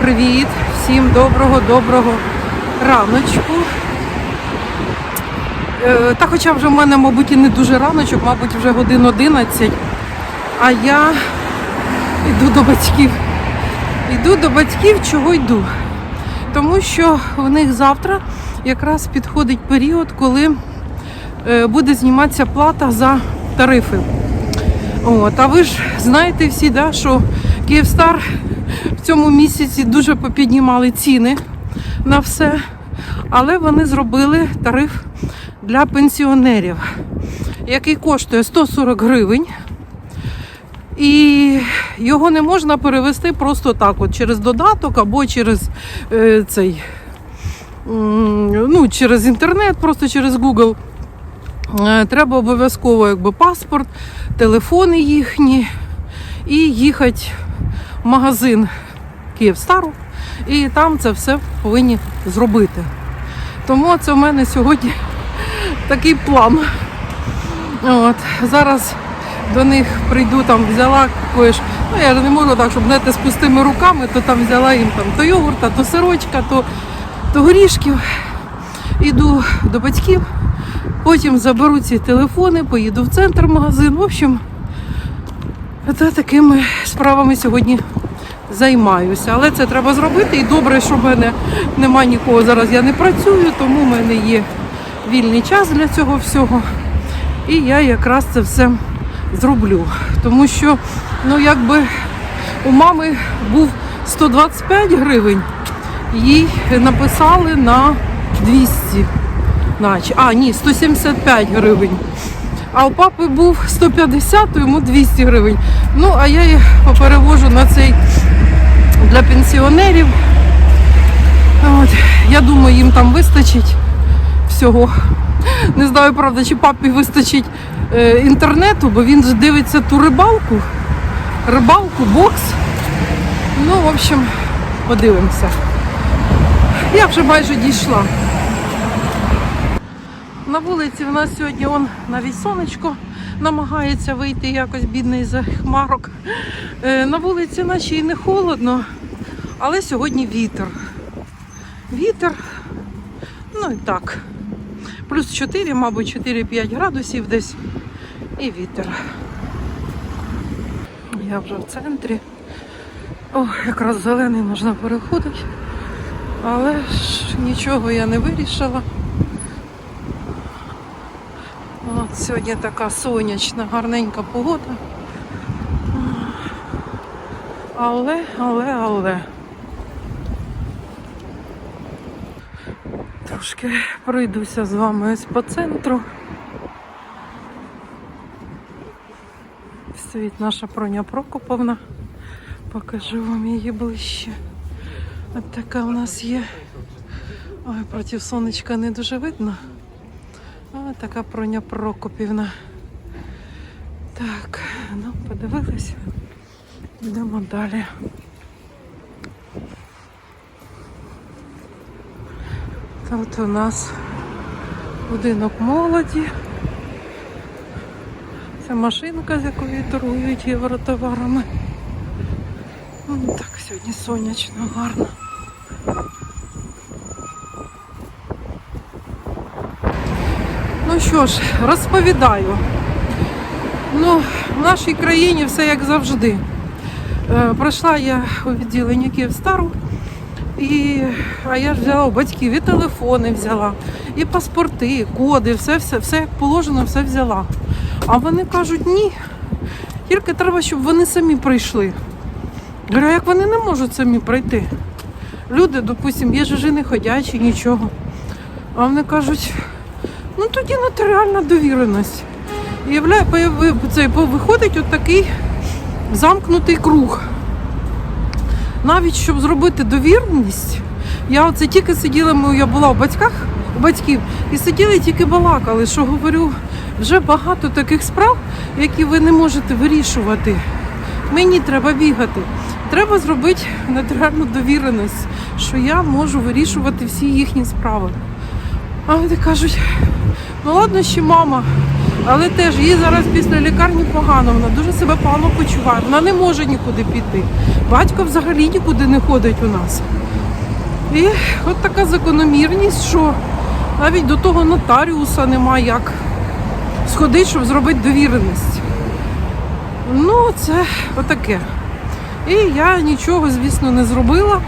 привіт! Всім доброго-доброго раночку. Е, Та хоча вже в мене, мабуть, і не дуже раночок, мабуть, вже годин 11, а я йду до батьків. Йду до батьків, чого йду? Тому що в них завтра якраз підходить період, коли е, буде зніматися плата за тарифи. От, а ви ж знаєте всі, да, що Київстар в цьому місяці дуже попіднімали ціни на все, але вони зробили тариф для пенсіонерів, який коштує 140 гривень. І його не можна перевести просто так, от через додаток або через е, цей ну, через інтернет, просто через Google. Е, Треба обов'язково якби паспорт, телефони їхні і їхати магазин Київстару, і там це все повинні зробити. Тому це в мене сьогодні такий план. От, зараз до них прийду, там взяла кое-що. Ну, я ж не можу так, щоб знаєте, з пустими руками, то там взяла їм там то йогурта, то сирочка, то, то горішків. Іду до батьків, потім заберу ці телефони, поїду в центр магазин. В общем, це такими справами сьогодні займаюся. Але це треба зробити. І добре, що в мене немає нікого зараз. Я не працюю, тому в мене є вільний час для цього всього. І я якраз це все зроблю. Тому що, ну якби у мами був 125 гривень, їй написали на 200. Наче. А, ні, 175 гривень. А у папи був 150, то йому 200 гривень. Ну, а я їх перевожу на цей для пенсіонерів. От. Я думаю, їм там вистачить всього. Не знаю, правда, чи папі вистачить е, інтернету, бо він ж дивиться ту рибалку. Рибалку, бокс. Ну, в общем, подивимося. Я вже майже дійшла. На вулиці в нас сьогодні он навіть сонечко намагається вийти якось бідний за хмарок. Е, На вулиці наче і не холодно, але сьогодні вітер. Вітер, ну і так. Плюс 4, мабуть, 4-5 градусів десь і вітер. Я вже в центрі. О, якраз зелений можна переходити. Але ж нічого я не вирішила. От сьогодні така сонячна, гарненька погода. Але, але, але. Трошки пройдуся з вами ось по центру. Стоїть наша Проня Прокоповна. Покажу вам її ближче. От така у нас є. Ой, проти сонечка не дуже видно. Така Проня Прокопівна. Так, ну подивились. Йдемо далі. Тут у нас будинок молоді. Це машинка, з якою торгують євротоварами. Ну, Так, сьогодні сонячно, гарно. Що ж, розповідаю. Ну, в нашій країні все як завжди. Е, пройшла я у відділенні Київстару, і, а я ж взяла у батьків і телефони взяла, і паспорти, і коди, все, все, все як положено, все взяла. А вони кажуть, ні. Тільки треба, щоб вони самі прийшли. Говорю, як вони не можуть самі пройти? Люди, допустимо, є ж не ходячі, нічого. А вони кажуть, ну тоді нотаріальна довіреність. І виходить от такий замкнутий круг. Навіть щоб зробити довірність, я оце тільки сиділа, я була у батьках, у батьків, і сиділи тільки балакали, що говорю, вже багато таких справ, які ви не можете вирішувати. Мені треба бігати. Треба зробити нотаріальну довіреність, що я можу вирішувати всі їхні справи. А вони кажуть, ну ладно, ще мама, Але теж їй зараз після лікарні погано, вона дуже себе погано почуває, вона не може нікуди піти. Батько взагалі нікуди не ходить у нас. І от така закономірність, що навіть до того нотаріуса нема як сходити, щоб зробити довіреність. Ну, це отаке. І я нічого, звісно, не зробила.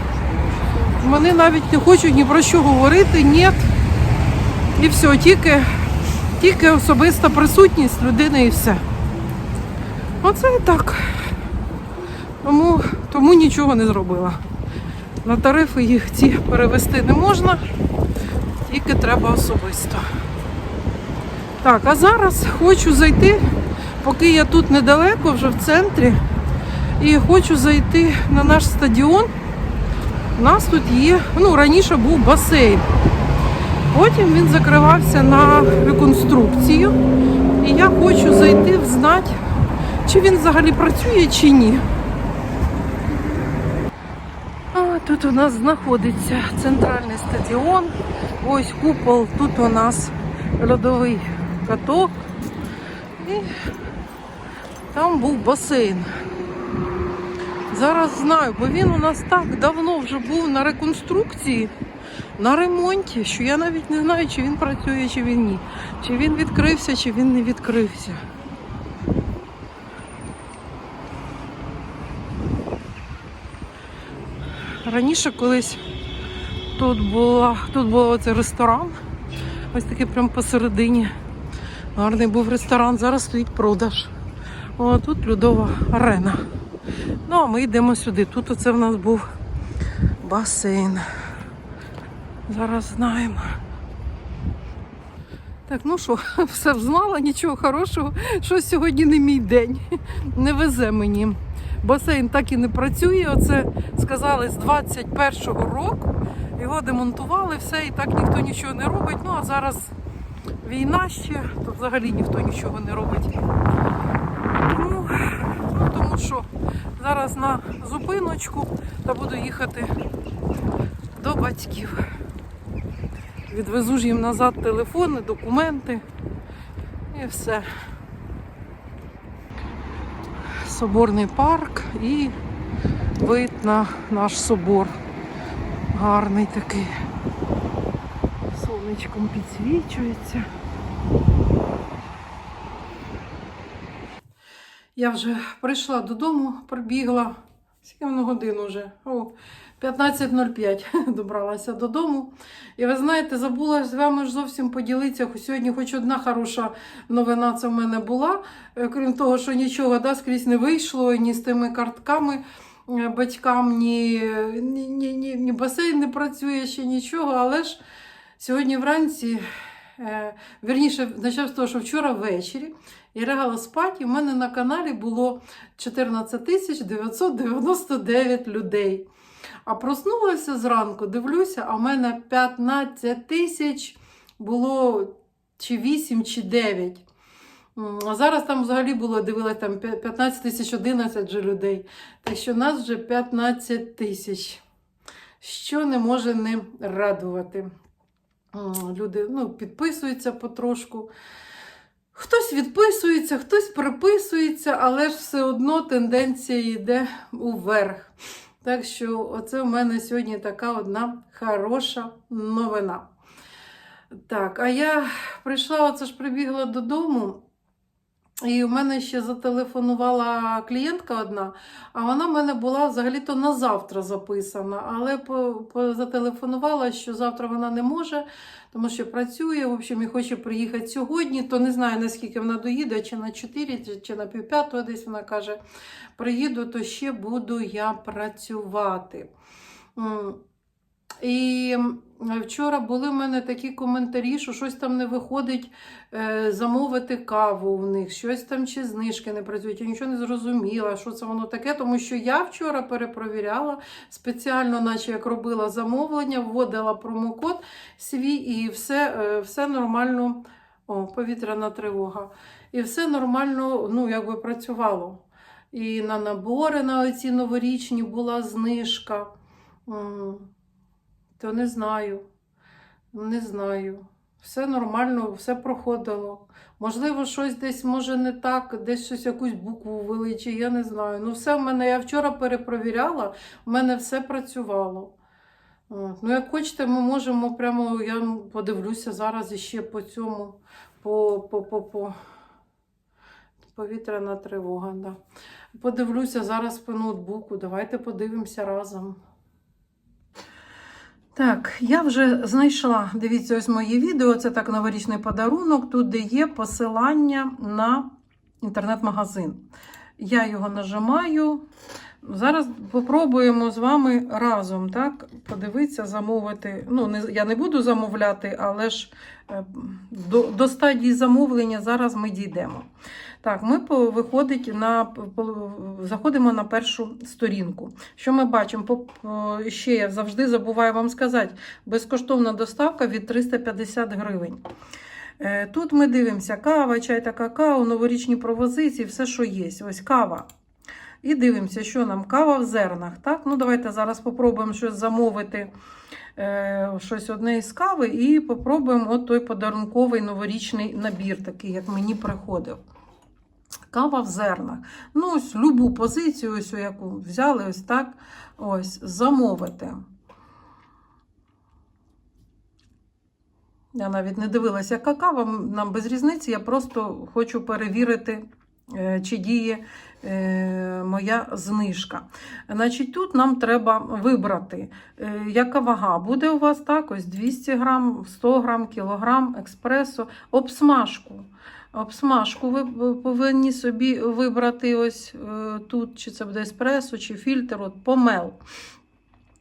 Вони навіть не хочуть ні про що говорити, ні. І все, тільки, тільки особиста присутність людини і все. Оце і так. Тому, тому нічого не зробила. На тарифи їх ці перевести не можна, тільки треба особисто. Так, а зараз хочу зайти, поки я тут недалеко, вже в центрі, і хочу зайти на наш стадіон. У нас тут є, ну раніше був басейн. Потім він закривався на реконструкцію. І я хочу зайти взнати, чи він взагалі працює, чи ні. А, тут у нас знаходиться центральний стадіон. Ось купол, тут у нас льодовий каток. І там був басейн. Зараз знаю, бо він у нас так давно вже був на реконструкції, на ремонті, що я навіть не знаю, чи він працює, чи він ні. Чи він відкрився, чи він не відкрився. Раніше колись тут була, тут був оцей ресторан. Ось такий прямо посередині. Гарний був ресторан, зараз стоїть продаж. О, тут льодова арена. Ну, а ми йдемо сюди. Тут оце в нас був басейн. Зараз знаємо. Так, ну що, все знала, нічого хорошого, що сьогодні не мій день. Не везе мені. Басейн так і не працює. Оце сказали з 21-го року. Його демонтували, все, і так ніхто нічого не робить. Ну а зараз війна ще, то взагалі ніхто нічого не робить. Тому, ну, тому що зараз на зупиночку та буду їхати до батьків. Відвезу ж їм назад телефони, документи і все. Соборний парк і вид на наш собор. Гарний такий. Сонечком підсвічується. Я вже прийшла додому, прибігла. Скільки воно годин вже? О, 15.05 добралася додому. І ви знаєте, забула з вами ж зовсім поділитися. Сьогодні хоч одна хороша новина це в мене була. Е, Крім того, що нічого да, скрізь не вийшло, ні з тими картками е, батькам, ні, ні, ні, ні, ні басейн не працює ще нічого. Але ж сьогодні вранці, е, вірніше, почав з того, що вчора ввечері я лягала спати, і в мене на каналі було 14 тисяч 999 людей. А проснулася зранку, дивлюся, а в мене 15 тисяч було чи 8, чи 9. А зараз там взагалі було, дивилася, там 15 тисяч 11 же людей. Так що нас вже 15 тисяч. Що не може не радувати. Люди ну, підписуються потрошку. Хтось відписується, хтось приписується, але ж все одно тенденція йде уверх. Так що, оце в мене сьогодні така одна хороша новина. Так, а я прийшла, оце ж прибігла додому. І в мене ще зателефонувала клієнтка одна, а вона в мене була взагалі-то на завтра записана, але зателефонувала, що завтра вона не може, тому що працює, в общем, і хоче приїхати сьогодні, то не знаю, наскільки вона доїде, чи на 4, чи- на півп'ятого десь вона каже, приїду, то ще буду я працювати. І вчора були в мене такі коментарі, що щось там не виходить е, замовити каву в них, щось там чи знижки не працюють. Я нічого не зрозуміла, що це воно таке, тому що я вчора перепровіряла спеціально, наче як робила замовлення, вводила промокод свій і все, е, все нормально. О, повітряна тривога. І все нормально, ну, якби працювало. І на набори на оці новорічні була знижка. То не знаю. Не знаю. все нормально, все проходило. Можливо, щось десь може не так, десь щось якусь букву ввели, чи я не знаю. Ну, все в мене, я вчора перепровіряла, в мене все працювало. Ну, як хочете, ми можемо прямо, я подивлюся зараз іще по цьому, по, по, по, по... повітряна тривога. Да. Подивлюся зараз по ноутбуку. Давайте подивимося разом. Так, я вже знайшла. Дивіться, ось моє відео. Це так новорічний подарунок. Тут де є посилання на інтернет-магазин. Я його нажимаю. Зараз попробуємо з вами разом так, подивитися, замовити. Ну, не, я не буду замовляти, але ж е, до, до стадії замовлення зараз ми дійдемо. Так, ми виходить на заходимо на першу сторінку. Що ми бачимо? Ще я завжди забуваю вам сказати: безкоштовна доставка від 350 гривень. Е, Тут ми дивимося кава, чай та какао, новорічні пропозиції, все, що є. Ось кава. І дивимося, що нам кава в зернах. Так? Ну, давайте зараз попробуємо щось замовити, е, щось одне із кави, і попробуємо от той подарунковий новорічний набір, такий, як мені приходив. Кава в зернах. Ну, ось любу позицію, ось яку взяли, ось так, ось, замовити. Я навіть не дивилася, яка кава, нам без різниці, я просто хочу перевірити, е, чи діє е, моя знижка. Значить, тут нам треба вибрати, е, яка вага буде у вас так, ось 200 грам, 100 грам, кілограм, експресо, обсмажку. Обсмажку ви ви повинні собі вибрати ось е, тут, чи це буде еспресо, чи фільтр, от помел.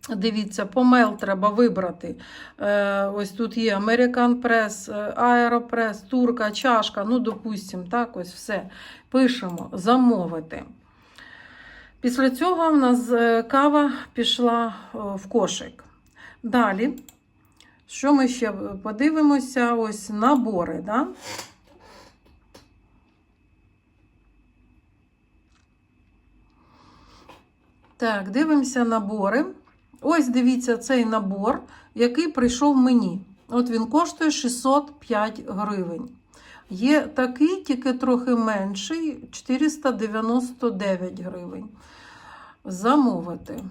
Дивіться, помел треба вибрати. Е, ось тут є Press, е, Aeropress, турка, чашка. Ну, допустимо, так, ось все. Пишемо замовити. Після цього в нас е, кава пішла в кошик. Далі, що ми ще подивимося? Ось набори. Да? Так, дивимося набори. Ось дивіться цей набор, який прийшов мені. От він коштує 605 гривень. Є такий, тільки трохи менший 499 гривень. Замовити.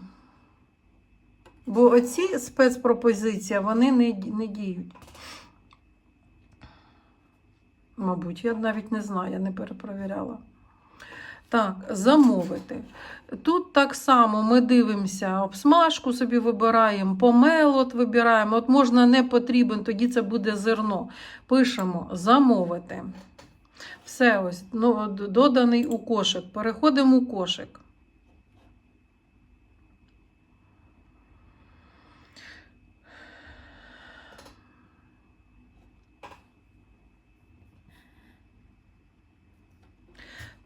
Бо оці спецпропозиції вони не, не діють. Мабуть, я навіть не знаю, я не перепровіряла. Так, замовити. Тут так само ми дивимося, обсмажку собі вибираємо, помел от вибираємо. От можна не потрібен, тоді це буде зерно. Пишемо замовити. Все ось ну, доданий у кошик. Переходимо у кошик.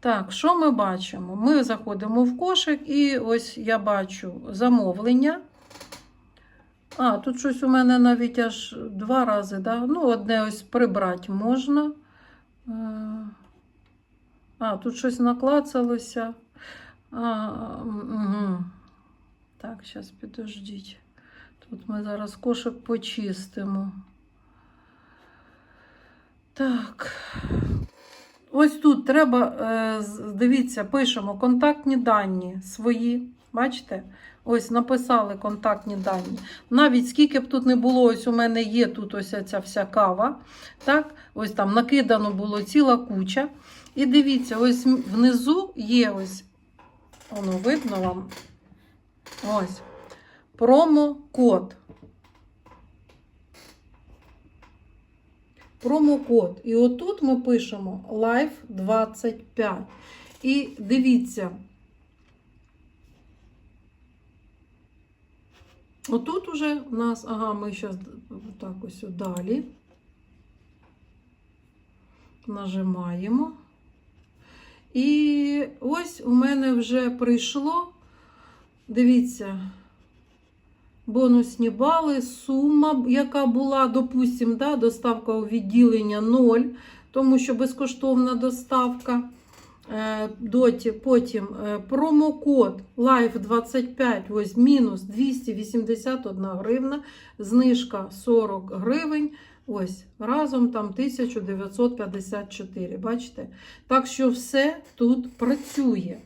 Так, що ми бачимо? Ми заходимо в кошик, і ось я бачу замовлення. А, тут щось у мене навіть аж два рази, да? ну, одне ось прибрати можна. Е, А, тут щось наклацалося. А, угу. Так, зараз підождіть. Тут ми зараз кошик почистимо. Так. Ось тут треба, е, дивіться, пишемо контактні дані свої. Бачите? Ось написали контактні дані. Навіть скільки б тут не було, ось у мене є тут ось ця вся кава. Так? Ось там накидано було ціла куча. І дивіться, ось внизу є ось, воно видно вам. Ось. Промокод. Промокод. І отут ми пишемо Life 25. І дивіться. Отут уже у нас, ага, ми зараз так ось далі. Нажимаємо. І ось у мене вже прийшло. Дивіться, бонусні бали, сума, яка була, допустимо, да, доставка у відділення 0, тому що безкоштовна доставка. Е, Доті, потім е, промокод LIFE25, ось мінус 281 гривна, знижка 40 гривень. Ось, разом там 1954. Бачите? Так що все тут працює.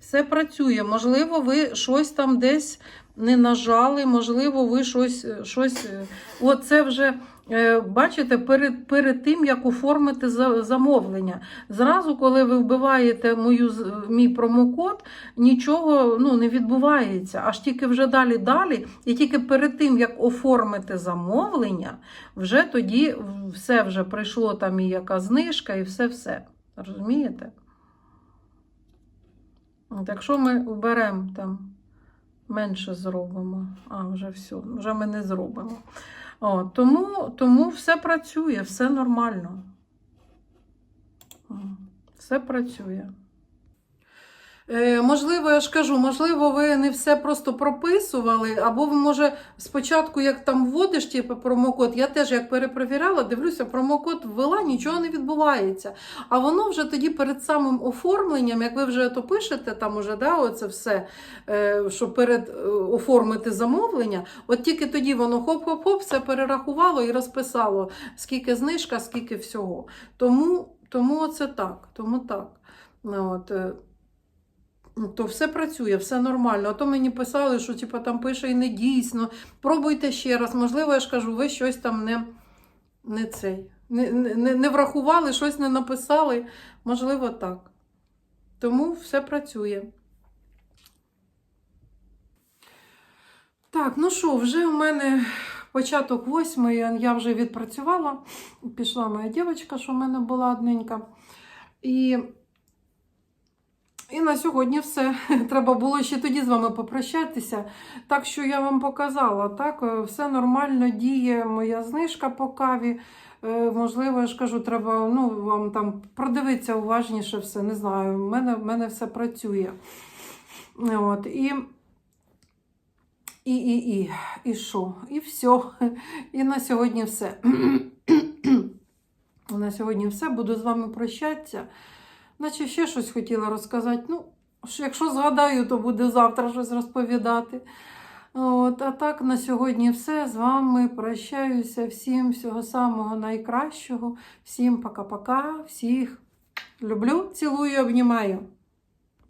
Все працює. Можливо, ви щось там десь не нажали, можливо, ви щось. щось е, Оце вже, е, бачите, перед, перед тим, як оформити замовлення. Зразу, коли ви вбиваєте мою, мій промокод, нічого ну, не відбувається. Аж тільки вже далі далі, і тільки перед тим, як оформити замовлення, вже тоді все вже прийшло там і яка знижка, і все-все. Розумієте? От якщо ми уберемо там менше зробимо, а вже все, вже ми не зробимо. От, тому, тому все працює, все нормально. Все працює. Е, можливо, я ж кажу, можливо, ви не все просто прописували, або ви, може, спочатку, як там вводиш типу, промокод, я теж як перепровіряла, дивлюся, промокод ввела, нічого не відбувається. А воно вже тоді перед самим оформленням, як ви вже то пишете, там уже да, оце все, е, що перед е, оформити замовлення, от тільки тоді воно хоп-хоп-хоп, все перерахувало і розписало, скільки знижка, скільки всього. Тому, тому це так. Тому так. От, То все працює, все нормально. А то мені писали, що типу, там пише і не дійсно. Пробуйте ще раз. Можливо, я ж кажу, ви щось там не, не цей. Не, не, не врахували, щось не написали. Можливо, так. Тому все працює. Так, ну що, вже у мене початок восьмої, я вже відпрацювала. Пішла моя дівчинка, що в мене була одненька. І і на сьогодні все. Треба було ще тоді з вами попрощатися. Так що я вам показала, так, е, все нормально діє моя знижка по каві. Е, Можливо, я ж кажу, треба ну, вам там продивитися уважніше все. Не знаю, в мене, в мене все працює. От, і, і, і, і, і що? І все. І на сьогодні все. на сьогодні все. Буду з вами прощатися. Наче ще щось хотіла розказати. Ну, якщо згадаю, то буде завтра щось розповідати. От, а так, на сьогодні все. З вами прощаюся. Всім всього самого найкращого. Всім пока-пока. Всіх люблю, цілую, обнімаю.